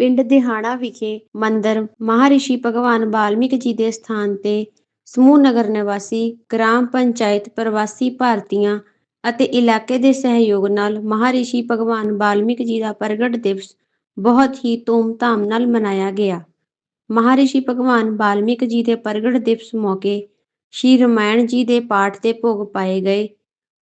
ਪਿੰਡ ਦਿਹਾਣਾ ਵਿਖੇ ਮੰਦਰ ਮਹਾਰਿਸ਼ੀ ਭਗਵਾਨ ਵਾਲਮੀਕ ਜੀ ਦੇ ਸਥਾਨ ਤੇ ਸਮੂਹ ਨਗਰ ਨਿਵਾਸੀ, ਗ੍ਰਾਮ ਪੰਚਾਇਤ ਪ੍ਰਵਾਸੀ ਭਾਰਤੀਆਂ ਅਤੇ ਇਲਾਕੇ ਦੇ ਸਹਿਯੋਗ ਨਾਲ ਮਹਾਰਿਸ਼ੀ ਭਗਵਾਨ ਵਾਲਮੀਕ ਜੀ ਦਾ ਪ੍ਰਗਟ ਦਿਵਸ ਬਹੁਤ ਹੀ ਧੂਮਧਾਮ ਨਾਲ ਮਨਾਇਆ ਗਿਆ। ਮਹਾਰਿਸ਼ੀ ਭਗਵਾਨ ਵਾਲਮੀਕ ਜੀ ਦੇ ਪ੍ਰਗਟ ਦਿਵਸ ਮੌਕੇ ਸ਼੍ਰੀ ਰਮਾਇਣ ਜੀ ਦੇ ਪਾਠ ਤੇ ਭੋਗ ਪਾਏ ਗਏ।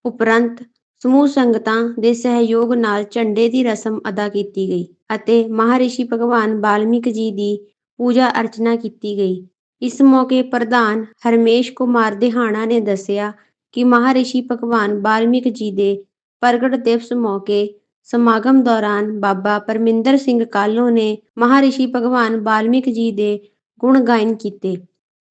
ਉਪਰੰਤ ਸਮੂਹ ਸੰਗਤਾਂ ਦੇ ਸਹਿਯੋਗ ਨਾਲ ਝੰਡੇ ਦੀ ਰਸਮ ਅਦਾ ਕੀਤੀ ਗਈ ਅਤੇ ਮਹਾਰਿਸ਼ੀ ਭਗਵਾਨ ਵਾਲਮੀਕ ਜੀ ਦੀ ਪੂਜਾ ਅਰਚਨਾ ਕੀਤੀ ਗਈ। ਇਸ ਮੌਕੇ ਪ੍ਰਧਾਨ ਹਰਮੇਸ਼ ਕੁਮਾਰ ਦਿਹਾਣਾ ਨੇ ਦੱਸਿਆ ਕਿ ਮਹਾਰਿਸ਼ੀ ਭਗਵਾਨ ਵਾਲਮੀਕ ਜੀ ਦੇ ਪ੍ਰਗਟ ਦਿਵਸ ਮੌਕੇ ਸਮਾਗਮ ਦੌਰਾਨ ਬਾਬਾ ਪਰਮਿੰਦਰ ਸਿੰਘ ਕਾਲੋ ਨੇ ਮਹਾਰਿਸ਼ੀ ਭਗਵਾਨ ਵਾਲਮੀਕ ਜੀ ਦੇ ਗੁਣ ਗਾਇਨ ਕੀਤੇ।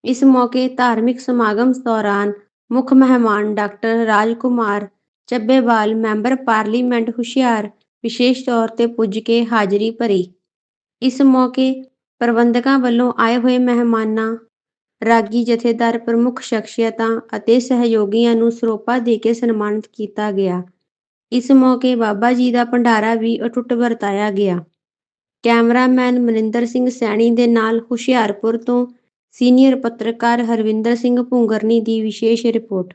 ਇਸ ਮੌਕੇ ਧਾਰਮਿਕ ਸਮਾਗਮ ਦੌਰਾਨ ਮੁੱਖ ਮਹਿਮਾਨ doctor Rajkumar Chabbewal member parliament ਹੁਸ਼ਿਆਰ, ਵਿਸ਼ੇਸ਼ ਤੌਰ ਤੇ ਪੁੱਜ ਕੇ ਹਾਜ਼ਰੀ ਭਰੀ। ਇਸ ਮੌਕੇ ਪ੍ਰਬੰਧਕਾਂ ਵੱਲੋਂ ਆਏ ਹੋਏ ਮਹਿਮਾਨਾਂ, ਰਾਗੀ ਜਥੇਦਾਰ ਪ੍ਰਮੁੱਖ ਸ਼ਖਸੀਅਤਾਂ ਅਤੇ ਸਹਿਯੋਗੀਆਂ ਨੂੰ ਸਰੋਪਾ ਦੇ ਕੇ ਸਨਮਾਨਿਤ ਕੀਤਾ ਗਿਆ। ਇਸ ਮੌਕੇ ਬਾਬਾ ਜੀ ਦਾ ਭੰਡਾਰਾ ਵੀ ਅਟੁੱਟ ਵਰਤਾਇਆ ਗਿਆ। ਕੈਮਰਾਮੈਨ ਮਨਿੰਦਰ ਸਿੰਘ ਸੈਣੀ ਦੇ ਨਾਲ ਹੁਸ਼ਿਆਰਪੁਰ ਤੋਂ ਸੀਨੀਅਰ ਪੱਤਰਕਾਰ ਹਰਵਿੰਦਰ ਸਿੰਘ ਭੁੰਗਰਨੀ ਦੀ ਵਿਸ਼ੇਸ਼ ਰਿਪੋਰਟ।